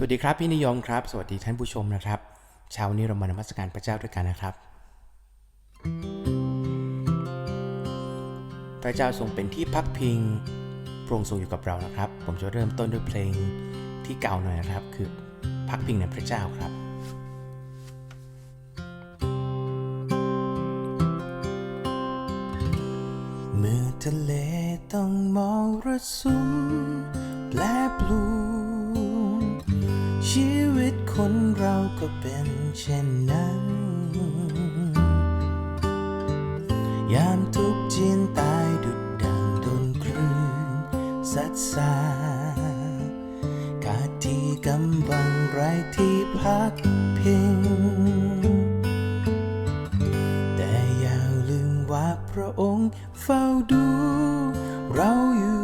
สวัสดีครับพี่นิยมครับ สวัสดีท่านผู้ชมนะครับเช้านี้เรามานมัสการพระเจ้าด้วยกันนะครับ พระเจ้าทรงเป็นที่พักพิงพระองค์ทรงอยู่กับเรานะครับ ผมจะเริ่มต้นด้วยเพลงที่เก่าหน่อยนะครับ คือพักพิงในพระเจ้าครับเมื่อทะเลต้องมองระสุมแปรปร ก็เป็นเช่นนั้น ยามทุกจีนตายดุดดังโดนคลื่นซัดสาขาดที่กำบังไรที่พักพิง แต่อย่าลืมว่าพระองค์เฝ้าดู เราอยู่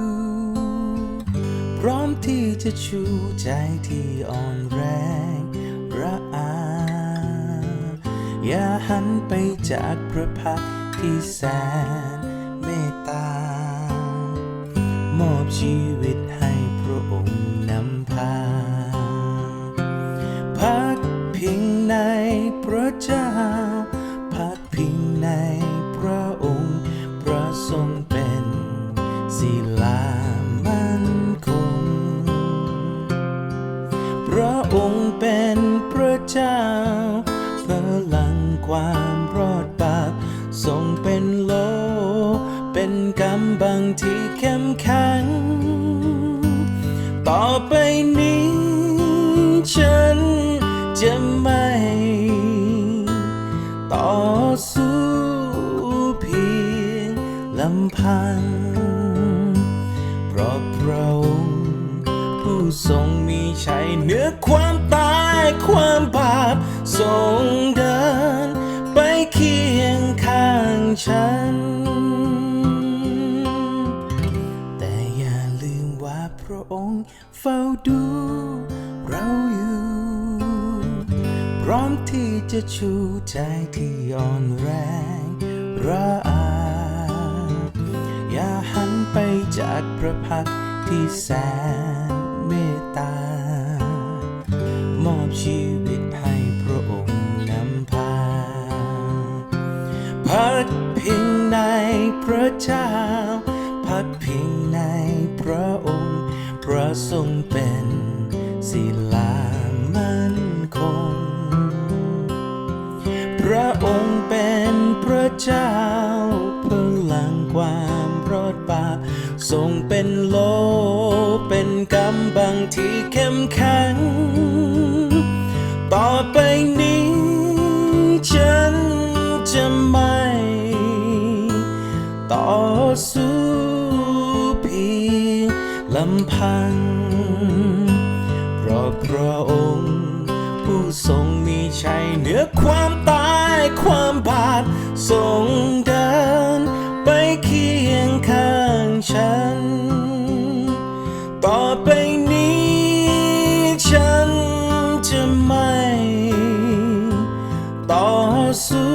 พร้อมที่จะชูใจที่อ่อน อย่าหันไปจากพระพักที่แสนเมตตามอบชีวิต ความรอดบาปทรงเป็นโล เป็นกำบังที่เข้มแข็ง ต่อไปนี้ ฉันจะไม่ ต่อสู้เพียงลำพัง เพราะพระองค์ผู้ทรงมีชัยเหนือความตายความบาปทรง ฉัน แต่อย่าลืมว่าพระองค์เฝ้าดูเราอยู่ พร้อมที่จะชูใจที่อ่อนแรงระอาอย่าหันไปจากพระพักที่แสนเมตตามอบชีวิต ระเจ้า พักพิงในพระองค์พระทรงเป็นศิลามั่นคง พระองค์เป็นพระเจ้าพลังความรอดบาปทรงเป็นโลเป็นกำบังที่เข้มแข็ง สู้เพียงลำพัง เพราะพระองค์ ผู้ทรงมีชัยเหนือความตายความบาปทรงเดิน ไปเคียงข้างฉัน ต่อไปนี้ฉันจะไม่ต่อสู้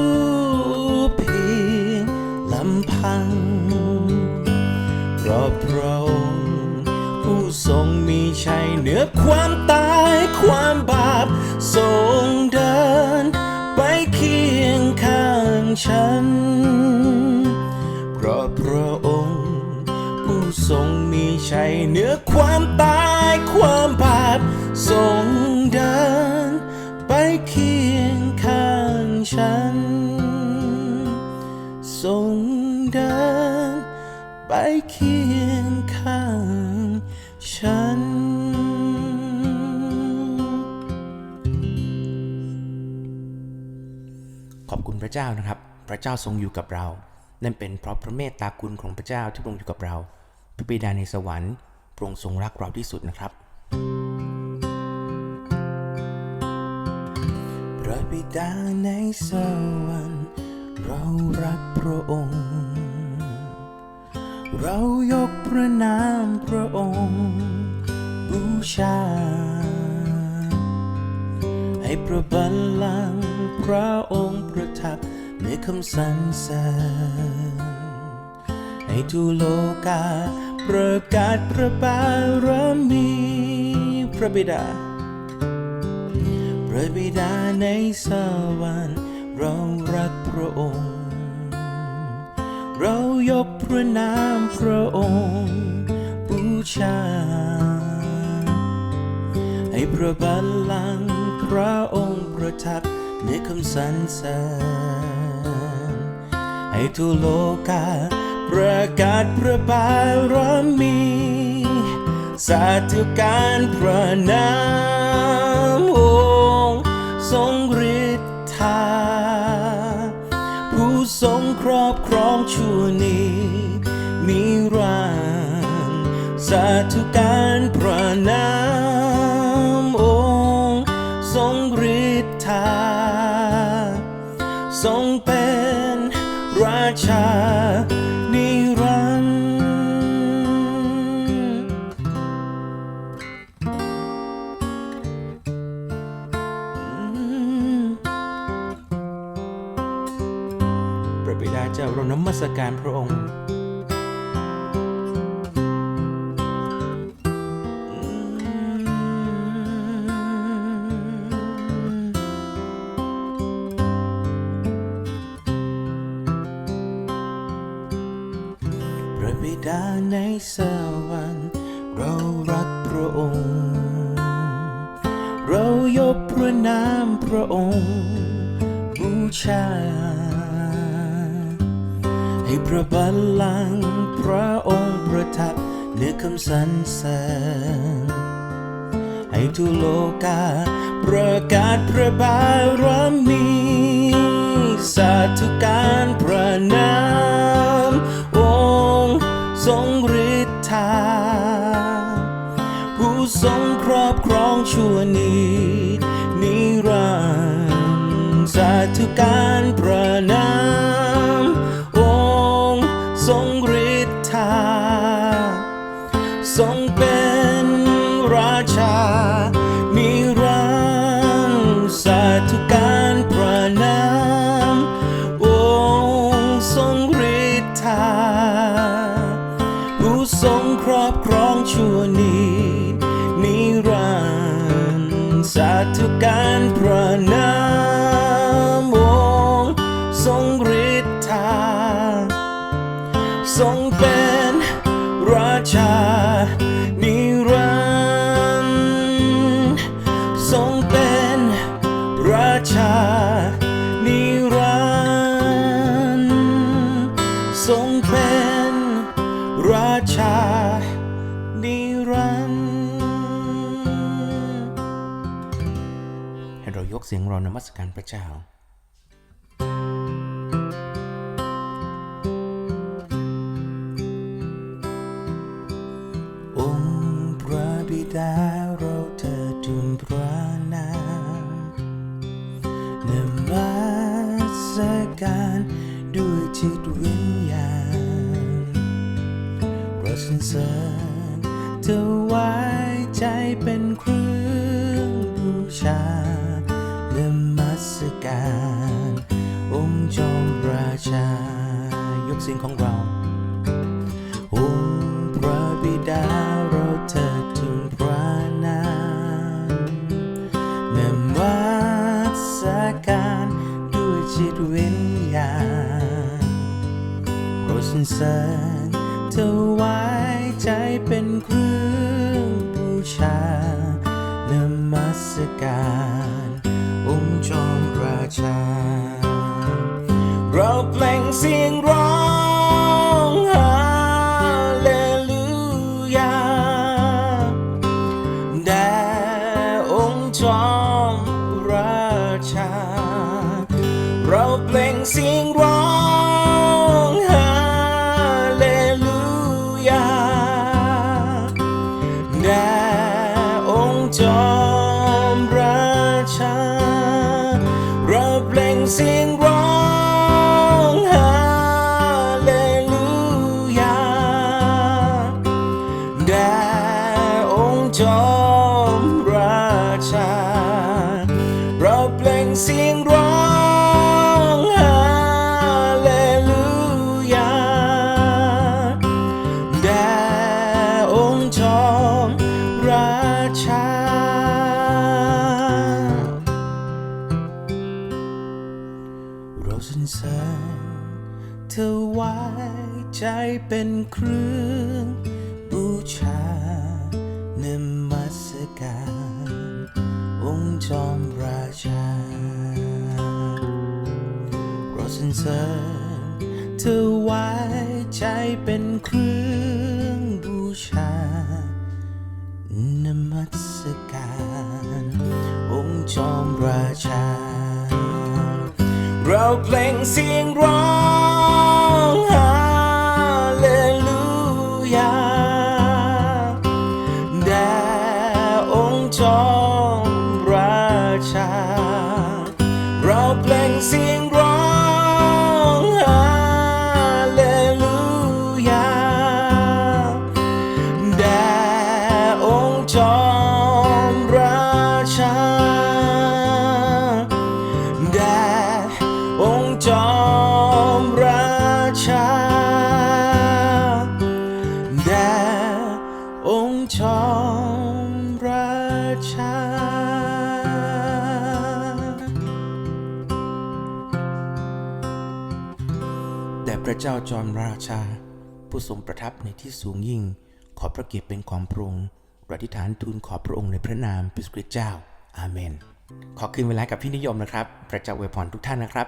เพียงลำพัง ราะพระองค์ผู้ทรงมีชัยเหนือความตายความบาปทรงเดิน ไปเคียงข้างฉัน เพราะพระองค์ ผู้ทรงมีชัยเหนือความตายความบาป พระเจ้านะครับ พระเจ้าทรงอยู่กับเรา นั่นเป็นเพราะพระเมตตาคุณของพระเจ้าที่พระองค์อยู่กับเรา พระบิดาในสวรรค์พระองค์ทรงรักเราที่สุดนะครับ พระบิดาในสวรรค์เรารักพระองค์ เรายกพระนามพระองค์บูชา ให้พระบัลลังก์ ระองค์ประทับในคำสรรเสริญให้ทุโลกาประกาศพระบารมี พระบิดาระบิดาในสวรรค์เรารักพระองค์ เรายกพระนามพระองค์บูชา ให้พระบัลลังก์พระองค์ประทับ ในคำสรรเสริญให้ทั่วโลกาประกาศพระบารมีสาธุการพระนามองค์ทรงฤทธา ผู้ทรงครอบครองชั่วนินิรันดร์สาธุการพระนาม ทรงเป็นราชานิรันดร์พระบิดาเจ้าเรานมัสการพระองค์ สวรรค์เรารักพระองค์ เรายกพระนามพระองค์ บูชา ให้พระบัลลังก์พระองค์ประทับเหนือคำสรรเสริญให้ทุโลกาประกาศพระบารมีสาธุการพระนามองค์ทรงฤ ทรงครอบครองชั่วนินิรันดร์สาธุการประนา ทรงเป็นราชานิรันดร์ทรงเป็นราชานิรันดร์ทรงเป็นราชานิรันดร์ให้เรายกเสียงรานมัสการพระเจ้าานด้วยจิตวิญญาณเราสรรเสริญเธอไว้ใจเป็นเครื่องบูชาเนมัสการ องค์จอมราชายกเสียงของเรา เราสรรเสริญเธอไว้ใจเป็นเครื่องบูชานมัสการองค์จอมราชา เราเปล่งเสียงร้อง เสียงร้องฮาเลลูยาแด่องค์จอมราชา เราสรรเสริญเธอไว้ใจเป็นเครื่องบูชานมัสการ องค์จอมราชาเราสรรเสริญเธอไว้ใจเป็นเครื่องบูชานมัสการ องค์จอมราชา เราเพลงเสียงร้อง แด่พระเจ้าจอมราชา ผู้ทรงประทับในที่สูงยิ่ง ขอพระเกียรติเป็นของพระองค์เราอธิษฐานทูลขอพระองค์ในพระนามพระคริสต์เจ้า อาเมน ขอคืนเวลากับพี่นิยมนะครับ พระเจ้าอวยพรทุกท่านนะครับ